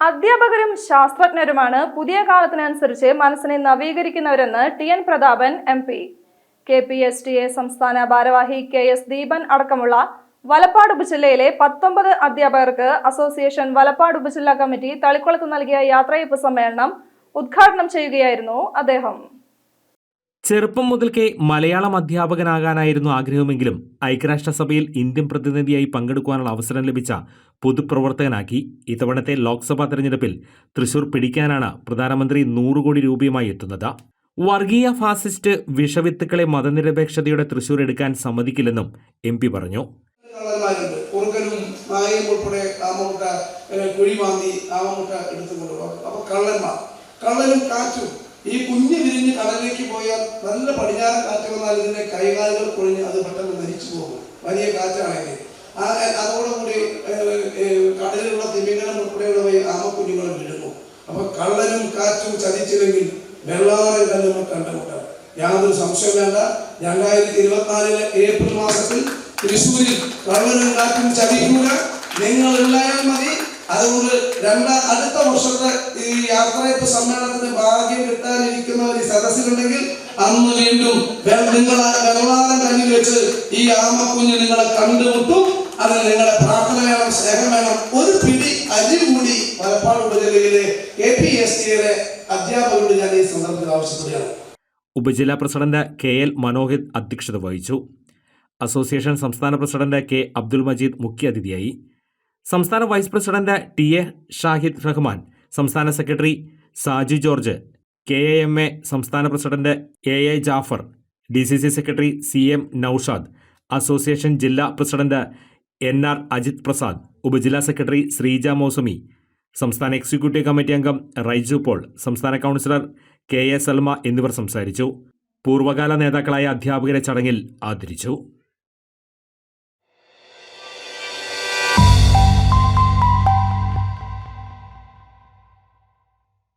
അധ്യാപകരും ശാസ്ത്രജ്ഞരുമാണ് പുതിയ കാലത്തിനനുസരിച്ച് മനസ്സിനെ നവീകരിക്കുന്നവരെന്ന് T N Prathapan M P. K P S T A സംസ്ഥാന ഭാരവാഹി കെ എസ് ദീപൻ അടക്കമുള്ള വലപ്പാട് ഉപജില്ലയിലെ പത്തൊമ്പത് അധ്യാപകർക്ക് അസോസിയേഷൻ വലപ്പാട് ഉപജില്ലാ കമ്മിറ്റി തളിക്കുളത്ത് നൽകിയ യാത്രയപ്പ് സമ്മേളനം ഉദ്ഘാടനം ചെയ്യുകയായിരുന്നു അദ്ദേഹം. ചെറുപ്പം മുതൽക്കേ മലയാളം അധ്യാപകനാകാനായിരുന്നു ആഗ്രഹമെങ്കിലും ഐക്യരാഷ്ട്രസഭയിൽ ഇന്ത്യൻ പ്രതിനിധിയായി പങ്കെടുക്കുവാനുള്ള അവസരം ലഭിച്ച പൊതുപ്രവർത്തകനാക്കി ഇത്തവണത്തെ ലോക്സഭാ തെരഞ്ഞെടുപ്പിൽ തൃശൂർ പിടിക്കാനാണ് പ്രധാനമന്ത്രി നൂറ് കോടി രൂപയുമായി എത്തുന്നത്. വർഗീയ ഫാസിസ്റ്റ് വിഷവിത്തുക്കളെ മതനിരപേക്ഷതയുടെ തൃശൂർ എടുക്കാൻ സമ്മതിക്കില്ലെന്നും എം പി പറഞ്ഞു. കള്ളന്മാർ. കള്ളനും കാറ്റും. ഈ കുഞ്ഞു വിരിഞ്ഞ് കടലിലേക്ക് പോയാൽ നല്ല പടിഞ്ഞാറൻ കാറ്റ് വന്നാൽ ഇതിന്റെ കൈകാലുകൾ പൊഴിഞ്ഞ് അത് പെട്ടെന്ന് മരിച്ചു പോകും. വലിയ കാറ്റാണെങ്കിൽ അതോടുകൂടി കടലിലുള്ള തിമിംഗലം ഉൾപ്പെടെയുള്ളവ ആമക്കുഞ്ഞുങ്ങളും വിഴുങ്ങും അപ്പൊ കള്ളനും കാറ്റും ചതിച്ചില്ലെങ്കിൽ വെള്ളാറൻ കല്ലുമ്പോൾ കണ്ടുമുട്ടാം. യാതൊരു സംശയം വേണ്ട. രണ്ടായിരത്തി ഇരുപത്തിനാലിലെ ഏപ്രിൽ മാസത്തിൽ തൃശ്ശൂരിൽ കള്ളനും കാറ്റും ചതിക്കുക നിങ്ങൾ ഉണ്ടായാൽ മതി. അതുകൊണ്ട് രണ്ടാ അടുത്ത വർഷത്തെ ഈ യാത്രയപ്പ് സമ്മേളനത്തിന് ഭാഗ്യം കിട്ടാനിരിക്കുന്നവർ ഈ സദസ്സിലുണ്ടെങ്കിൽ അന്ന് വീണ്ടും നിങ്ങൾ വെള്ളാരം കണ്ണിൽ വെച്ച് ഈ ആമക്കുഞ്ഞ് നിങ്ങളെ കണ്ടുമുട്ടും. അതിന് നിങ്ങളെ പ്രാർത്ഥന വേണം സ്നേഹം വേണം. ഒരു പിടി അരി കൂടി മലപ്പാട് ഉപജില്ലയിലെ കെ പി എസ് ടിയിലെ അധ്യാപകരോട് ഞാൻ ഈ സന്ദർഭത്തിൽ ആവശ്യപ്പെടുകയാണ്. ഉപജില്ലാ പ്രസിഡന്റ് കെ എൽ മനോഹിത് അധ്യക്ഷത വഹിച്ചു. അസോസിയേഷൻ സംസ്ഥാന പ്രസിഡന്റ് കെ അബ്ദുൽ മജീദ് മുഖ്യാതിഥിയായി. സംസ്ഥാന vice president T A Shahid Rahman സംസ്ഥാന secretary Saji George K A M A സംസ്ഥാന president A A Jafar D C C secretary C M Naushad association ജില്ലാ president N R Ajith Prasad ഉപജില്ലാ secretary Sreeja Mosami സംസ്ഥാന executive committee അംഗം Raiju Paul സംസ്ഥാന councillor K A Salma എന്നിവർ സംസാരിച്ചു. പൂർവകാല നേതാക്കളായ അധ്യാപകരെ ചടങ്ങിൽ ആദരിച്ചു.